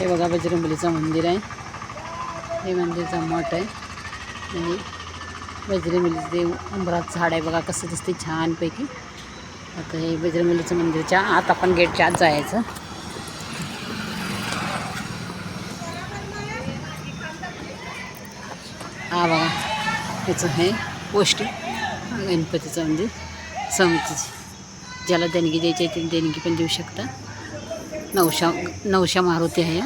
हे बघा बजरंगबलीचं मंदिर आहे. हे मंदिरचा मठ आहे. आणि बजरंगबलीचं ते उंबरात झाड आहे. बघा कसं दिसते छानपैकी. आता हे बजरंगबलीचं मंदिरच्या आत आपण गेटच्या आत जायचं. हा बघा त्याचं हे पोस्ट गणपतीचं मंदिर समितीची. ज्याला देणगी द्यायची आहे ती देणगी पण देऊ शकता. नवशा नवशा मारुती आहे.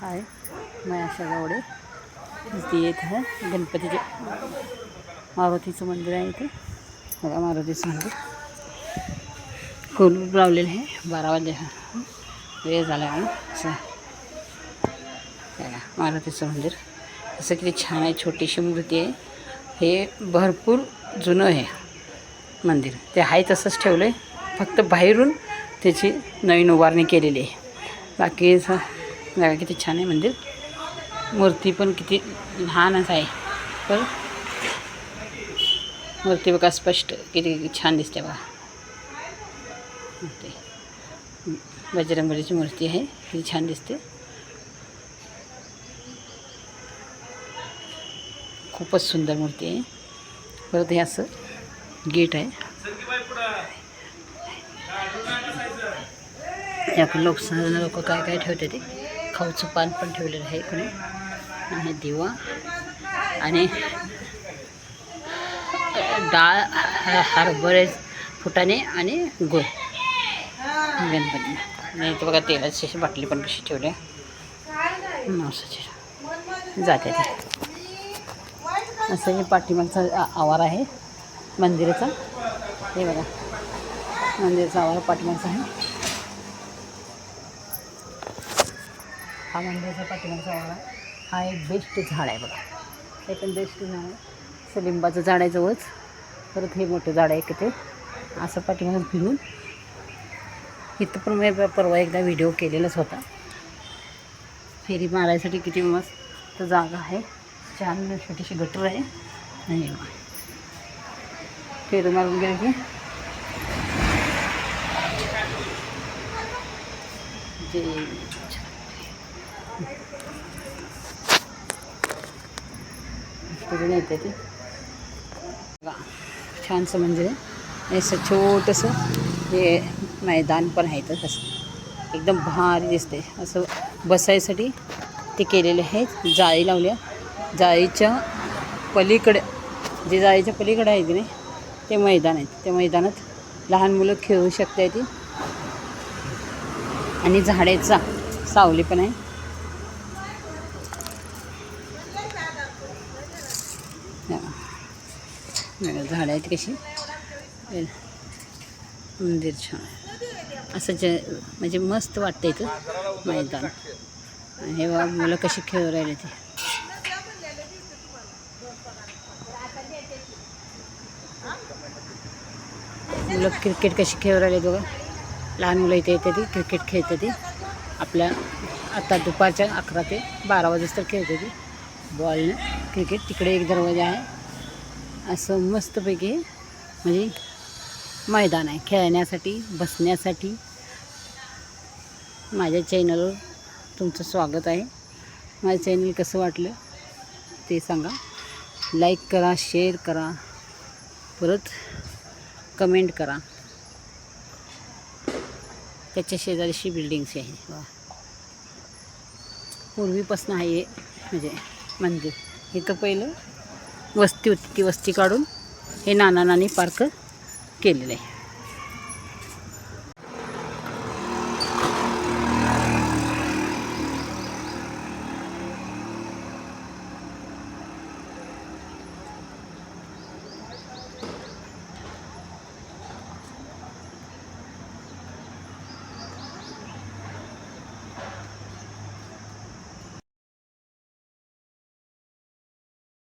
हाय हाय मयाशा गावडे. इथे येत आहे गणपतीचे मारुतीचं मंदिर आहे इथे. बघा मारुतीचं मंदिर. कुलूप लावलेलं आहे. बारा वाजले. वेळ झाला आहे असं. मारुतीचं मंदिर. असं किती छान आहे छोटीशी मूर्ती आहे. हे भरपूर जुनं आहे मंदिर. ते आहे तसंच ठेवलं आहे फक्त बाहेरून त्याची नवीन उभारणी केलेली आहे. बाकी जागा किती छान आहे मंदिर. मूर्ती पण किती लहानच आहे. पण मूर्ती बघा स्पष्ट किती छान दिसते बघा. ते बजरंगबलीची मूर्ती आहे. ही छान दिसते. खूपच सुंदर मूर्ती आहे. परत हे असं गेट आहे. लोक लोक काय काय ठेवते ते? खाऊचं पान पण ठेवलेलं आहे इकडे. आणि दिवा. आणि डाळ हरभरे फुटाणे आणि गुळ. गणपती. आणि इथं बघा तेलाची अशी बाटली पण कशी ठेवली आहे. मावसाची. जाते ते. असं हे पाठीमागचा आवार आहे. मंदिराचा. हे बघा. मंदिराचा आवार पाठीमागचा आहे. हा मंदिराचा पाठीमागचा आवार आहे. हा एक बेस्ट झाड आहे बघा. हे पण बेस्ट झाड आहे. सलिंबाचं लिंबाचं झाड आहे जवळच. परत हे मोठं झाड आहे तिथे असं पाठीमाग फिरून इथं पण मी परवा एकदा व्हिडिओ केलेलाच होता. फेरी मारायसाठी किती मस्त जागा आहे. छान छोटीशी गटर आहे. आणि फेरी मारून गेले की. जे येते ते. छानसं म्हणजे असं छोटंसं हे मैदान पण आहे तर तसं. एकदम भारी दिसते असं बसायसाठी ते केलेले आहेत. जाळी लावल्या. जाळीच्या पलीकडे जे जाळीच्या पलीकडे आहे की नाही ते मैदान आहे. त्या मैदानात लहान मुलं खेळू शकता ती. आणि झाडेचा सावली पण आहे. झाडं आहेत कशी. मंदिर छान आहे. असं जे म्हणजे मस्त वाटतं इथं मैदान. हे बघा मुलं कशी खेळू राहिले ते. मुलं क्रिकेट कशी खेळू राहिले बघा. लहान मुलं इथे येते ती क्रिकेट खेळते ती. आपल्या आता दुपारच्या अकरा ते बारा वाजेच खेळते ती. बॉलनं क्रिकेट. तिकडे एक दरवाजा आहे. असं मस्तपैकी म्हणजे मैदान आहे. खेळण्यासाठी बसण्यासाठी. माझ्या चॅनलवर तुमचं स्वागत आहे. माझं चॅनल कसं वाटलं ते सांगा. लाईक करा शेअर करा. परत कमेंट करा. त्याच्या शेजारीशी बिल्डिंग्स आहे. वा पूर्वीपासून आहे हे म्हणजे मंदिर. इथं पहिलं वस्ती होती ती वस्ती काढून हे नाना नानी पार्क केलेलं आहे.